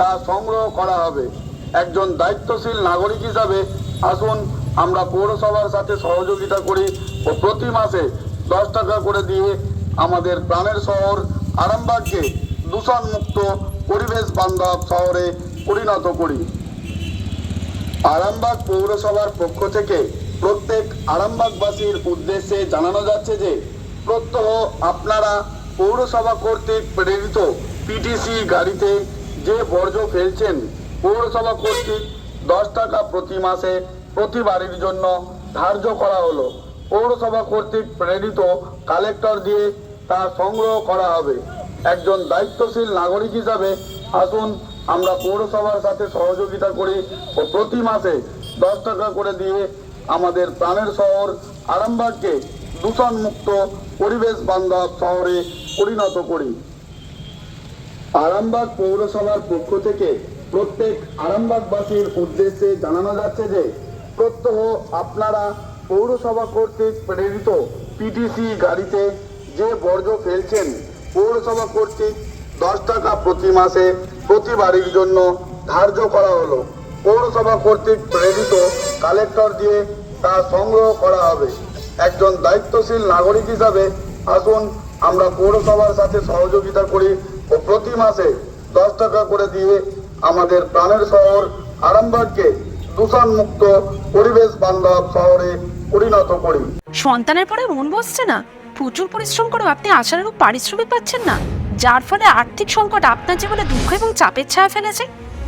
তা সংগ্রহ করা হবে। একজন দায়িত্বশীল নাগরিক হিসাবে আসুন, আমরা পৌরসভার সাথে সহযোগিতা করি ও প্রতি মাসে দশ টাকা করে দিয়ে আমাদের প্রাণের শহর আরামবাগকে দূষণমুক্ত পরিবেশ বান্ধব শহরে পরিণত করি। আরামবাগ পৌরসভার পক্ষ থেকে প্রত্যেক আরামবাগবাসীর উদ্দেশ্যে জানানো যাচ্ছে যে, প্রত্যহ আপনারা পৌরসভা কর্তৃক প্রেরিত পিটিসি গাড়িতে যে বর্জ্য ফেলছেন পৌরসভা কর্তৃক দশ টাকা প্রতি মাসে প্রতি বাড়ির জন্য ধার্য করা হলো। পৌরসভা কর্তৃক প্রেরিত কালেক্টর দিয়ে তা সংগ্রহ করা হবে। একজন দায়িত্বশীল নাগরিক হিসাবে আসুন, আমরা পৌরসভার সাথে সহযোগিতা করি ও প্রতি মাসে দশ টাকা করে দিয়ে আমাদের প্রাণের শহর আরামবাগকে দূষণমুক্ত পরিবেশ বান্ধব শহরে পরিণত করি। আরামবাগ পৌরসভার পক্ষ থেকে প্রত্যেক আরামবাগবাসীর উদ্দেশ্যে জানানো যাচ্ছে যে, প্রত্যহ আপনারা পৌরসভা কর্তৃক প্রেরিত পিটিসি গাড়িতে যে বর্জ্য ফেলছেন, পৌরসভা কর্তৃক দশ টাকা প্রতি মাসে প্রতি বাড়ির জন্য ধার্য করা হলো। পৌরসভা কর্তৃক প্রেরিত কালেক্টর দিয়ে তা সংগ্রহ করা হবে। একজন দায়িত্বশীল নাগরিক হিসাবে আসুন আমরা পৌরসভার সাথে সহযোগিতা করি ও প্রতি মাসে দশ টাকা করে দিয়ে আমাদের প্রাণের শহর আরামবাগকে দূষণমুক্ত পরিবেশ বান্ধব শহরে পরিণত করি। সন্তানের পরে মন বসছে না। প্রচুর পরিশ্রম করেও আপনি আশানুরূপ পারিশ্রমিক পাচ্ছেন না। যার ফলে আর্থিক সংকট আপনার জীবনে দুঃখ এবং চাপের ছায়া ফেলেছে।